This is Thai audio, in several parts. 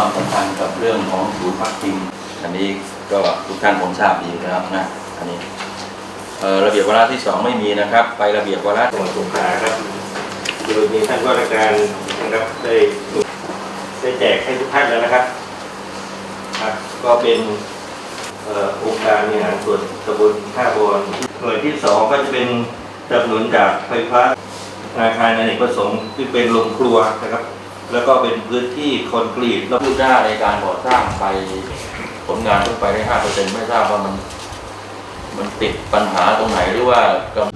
ความสำคัญกับเรื่องของศูนย์พักพิงอันนี้ก็ทุกท่านคงทราบดีนะครับนะอันนี้ระเบียบวาระที่สองไม่มีนะครับ ไประเบียบวาระจังหวัดสงขลาครับโดยมีท่านว่าราชการนะครับได้ได้แจกให้ทุกท่านแล้วนะครับครับ ก็เป็นองค์การบริหารส่วนตำบลท่าบอนหน่วยที่สองก็จะเป็นสนับสนุนจากไฟฟ้าอาคารอเนกประสงค์ที่เป็นโรงครัวนะครับ แล้วก็เป็นพื้นที่คอนกรีตแล้วคืบหน้าในการก่อสร้างไปผลงานเพิ่งไปได้ห้าเปอร์เซ็นต์ไม่ทราบว่ามัน มันติดปัญหาตรงไหนหรือว่ากำ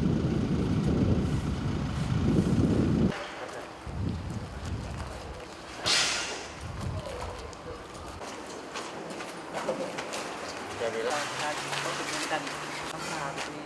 ก็คือเหมือนกันต้องพาไป